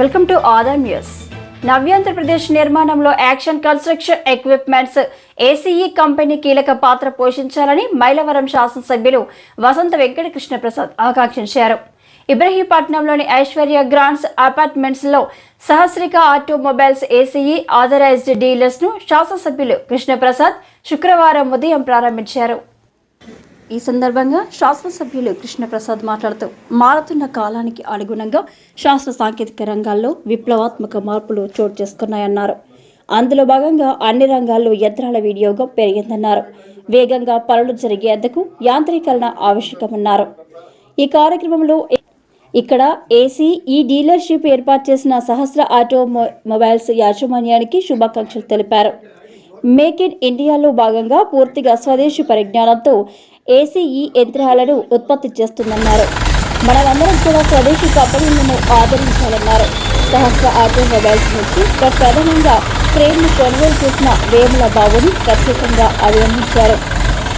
Welcome to Aadayam news Navyandhra Pradesh నిర్మాణంలో action construction equipments ACE company కీలక పాత్ర పోషించాలని మైలవరం శాసనసభ్యులు వసంత వెంకటకృష్ణ ప్రసాద్ ఆకాంక్షించారు ఇబ్రహీంపట్నంలోని ఐశ్వర్య గ్రాండ్స్ అపార్ట్మెంట్స్లో సహస్రిక ఆటోమొబైల్స్ ఏసీఈ ఆథరైజ్డ్ డీలర్స్ను శాసనసభ్యులు కృష్ణప్రసాద్ శుక్రవారం ఉదయం ప్రారంభించారు. ఈ సందర్భంగా శాసనసభ్యులు కృష్ణప్రసాద్ మాట్లాడుతూ మారుతున్న కాలానికి అనుగుణంగా శాస్త్ర సాంకేతిక రంగాల్లో విప్లవాత్మక మార్పులు చోటు చేసుకున్నాయన్నారు. అందులో భాగంగా అన్ని రంగాల్లో యంత్రాల వినియోగం పెరిగిందన్నారు. వేగంగా పనులు జరిగేందుకు యాంత్రీకరణ ఆవశ్యకమన్నారు. ఈ కార్యక్రమంలో ఇక్కడ ఏసీ ఈ డీలర్షిప్ ఏర్పాటు చేసిన సహస్ర ఆటో మొబైల్స్ యాజమాన్యానికి శుభాకాంక్షలు తెలిపారు. మేక్ ఇన్ ఇండియాలో భాగంగా పూర్తిగా స్వదేశీ పరిజ్ఞానంతో ఏసీఈ యంత్రాలను ఉత్పత్తి చేస్తుందన్నారు. మనమందరం కూడా స్వదేశీ కంపెనీలను ఆదరించాలన్నారు. సహస్ర ఆటోమొబైల్స్ నుంచి ప్రధానంగా క్రేన్ను కొనుగోలు చేసిన వేముల బాబుని ప్రత్యేకంగా అభినందించారు.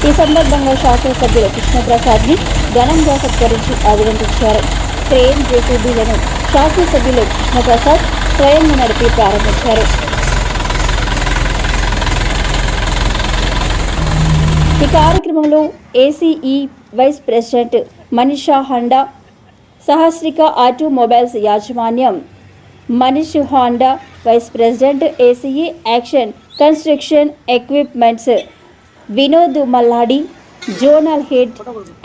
ఈ సందర్భంగా శాసనసభ్యులు కృష్ణప్రసాద్ని ఘనంగా సత్కరించి అభినందించారు. క్రేన్ జేసీబీలను శాసనసభ్యులు కృష్ణప్రసాద్ స్వయంగా నడిపి ప్రారంభించారు. ఈ కార్యక్రమంలో ACE vice president Manisha Handa Sahasrika automobiles యాజమాన్యం Manish Handa vice president ACE action construction equipments Vinod Malladi zonal head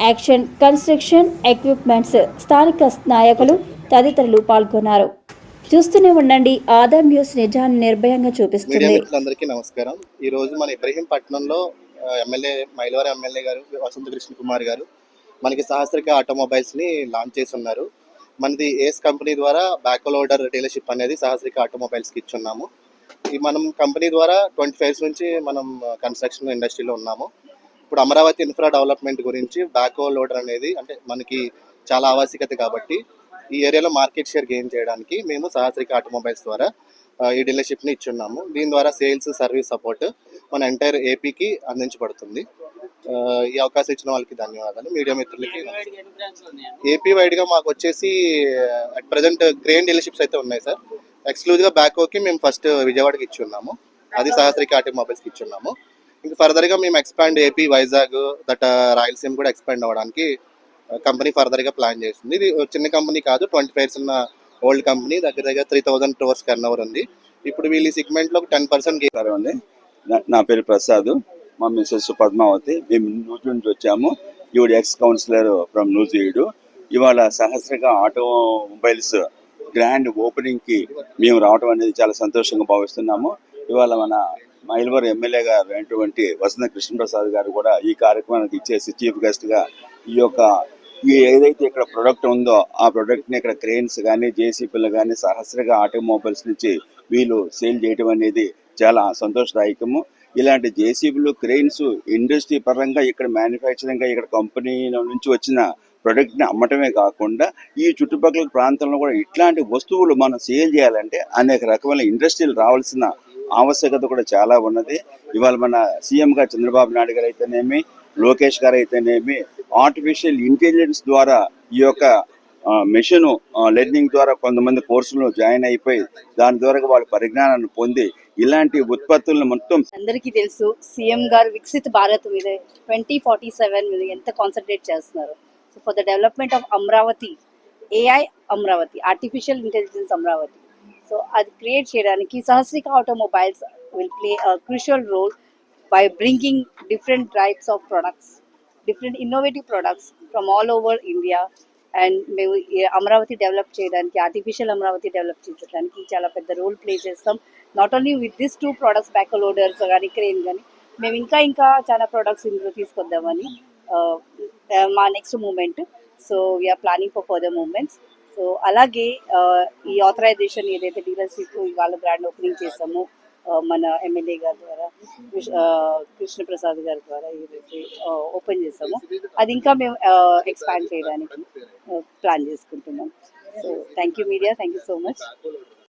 action construction equipments స్థానిక నాయకులు తదితరులు పాల్గొన్నారు. చూస్తూనే ఉండండి ఆదాం న్యూస్ నిజాన్ని నిర్భయంగా చూపిస్తుంది. మిత్రులందరికీ నమస్కారం. ఈ రోజు మన ఇబ్రహీంపట్నంలో ఎమ్మెల్యే మైలవరం ఎమ్మెల్యే గారు వసంత కృష్ణ కుమార్ గారు మనకి సహస్రిక ఆటోమొబైల్స్ని లాంచ్ చేసి ఉన్నారు. మనది ఏస్ కంపెనీ ద్వారా బ్యాక్ లోడర్ డీలర్షిప్ అనేది సహస్రిక ఆటోమొబైల్స్కి ఇచ్చున్నాము. ఈ మనం కంపెనీ ద్వారా ట్వంటీ ఫైవ్ నుంచి మనం కన్స్ట్రక్షన్ ఇండస్ట్రీలో ఉన్నాము. ఇప్పుడు అమరావతి ఇన్ఫ్రా డెవలప్మెంట్ గురించి బ్యాక్ లోడర్ అనేది అంటే మనకి చాలా ఆవశ్యకత కాబట్టి ఈ ఏరియాలో మార్కెట్ షేర్ గెయిన్ చేయడానికి మేము సహస్రిక ఆటోమొబైల్స్ ద్వారా ఈ డీలర్షిప్ని ఇచ్చున్నాము. దీని ద్వారా సేల్స్ సర్వీస్ సపోర్ట్ మన ఎంటైర్ ఏపీకి అందించబడుతుంది. ఈ అవకాశం ఇచ్చిన వాళ్ళకి ధన్యవాదాలు. మీడియా మిత్రులకి ఏపీ వైడ్గా మాకు వచ్చేసి అట్ ప్రజెంట్ గ్రేన్ డీలర్షిప్స్ అయితే ఉన్నాయి సార్. ఎక్స్క్లూజివ్గా బ్యాకోకి మేము ఫస్ట్ విజయవాడకి ఇచ్చి ఉన్నాము. అది సహస్రిక ఆటోమొబైల్స్కి ఇచ్చి ఉన్నాము. ఇంకా ఫర్దర్గా మేము expand AP Vizag that Rayalaseema కూడా ఎక్స్పాండ్ అవ్వడానికి కంపెనీ ఫర్దర్గా ప్లాన్ చేస్తుంది. ఇది uh, చిన్న కంపెనీ కాదు ట్వంటీ ఫైవ్స్ ఉన్న ఓల్డ్ కంపెనీ దగ్గర దగ్గర three thousand crores turn over ఉంది. ఇప్పుడు వీళ్ళు ఈ సెగ్మెంట్లో టెన్ పర్సెంట్ నమస్కారం అండి. నా- పేరు ప్రసాద్. మా మిస్సెస్ పద్మావతి మేము నూజు నుంచి వచ్చాము. ఈవిడ ఎక్స్ కౌన్సిలర్ ఫ్రమ్ నూజివీడు ఇవాళ సహస్రగా ఆటోమొబైల్స్ గ్రాండ్ ఓపెనింగ్కి మేము రావడం అనేది చాలా సంతోషంగా భావిస్తున్నాము. ఇవాళ మన మైల్వర్ ఎమ్మెల్యే గారు అయినటువంటి వసంత కృష్ణప్రసాద్ గారు కూడా ఈ కార్యక్రమానికి ఇచ్చేసి చీఫ్ గెస్ట్గా ఈ యొక్క ఈ ఏదైతే ఇక్కడ ప్రొడక్ట్ ఉందో ఆ ప్రొడక్ట్ని ఇక్కడ క్రెయిన్స్ కానీ జేసీపీలు కానీ సహస్రగా ఆటోమొబైల్స్ నుంచి వీళ్ళు సేల్ చేయడం అనేది చాలా సంతోషదాయకము. ఇలాంటి జేసీబీలు క్రెయిన్స్ ఇండస్ట్రీ పరంగా ఇక్కడ మ్యానుఫ్యాక్చరింగ్ ఇక్కడ కంపెనీ నుంచి వచ్చిన ప్రొడక్ట్ని అమ్మటమే కాకుండా ఈ చుట్టుపక్కల ప్రాంతంలో కూడా ఇట్లాంటి వస్తువులు మనం సేల్ చేయాలంటే అనేక రకమైన ఇండస్ట్రీలు రావాల్సిన ఆవశ్యకత కూడా చాలా ఉన్నది. ఇవాళ మన సీఎం గారు చంద్రబాబు నాయుడు గారు అయితేనేమి లోకేష్ గారు అయితేనేమి ఆర్టిఫిషియల్ ఇంటెలిజెన్స్ ద్వారా ఈ యొక్క మెషిన్ లెర్నింగ్ ద్వారా కొంతమంది కోర్సులు జాయిన్ అయిపోయి దాని ద్వారా వాళ్ళు పరిజ్ఞానాన్ని పొంది ఇలాంటి ఉత్పత్తులను మొత్తం అందరికీ తెలుసు సీఎం గారు వికసిత్ భారత్ మీద ట్వంటీ ఫార్టీ సెవెన్ మీద ఎంత కాన్సన్ట్రేట్ చేస్తున్నారు? So for the development of Amaravati AI Amaravati artificial intelligence Amaravati. So అది క్రియేట్ చేయడానికి Sahasrika automobiles will play crucial role by bringing different types of products different innovative products from all over India and మేము Amaravati develop చేయడానికి artificial Amaravati develop చేయడానికి చాలా పెద్ద role play చేస్తాం. Not only with this two products back loaders కానీ crane కానీ మేము ఇంకా ఇంకా చాలా ప్రొడక్ట్స్ ఇందులో తీసుకొద్దామని మా next moment so we are planning for further moments so అలాగే ఈ ఆథరైజేషన్ ఏదైతే డీలర్షిప్ ఇవాళ బ్రాండ్ ఓపెనింగ్ చేసామో మన ఎమ్మెల్యే గారి ద్వారా కృష్ణప్రసాద్ గారి ద్వారా ఏదైతే ఓపెన్ చేసాము. అది ఇంకా మేము ఎక్స్పాండ్ చేయడానికి ప్లాన్ చేసుకుంటున్నాం. So thank you media thank you so much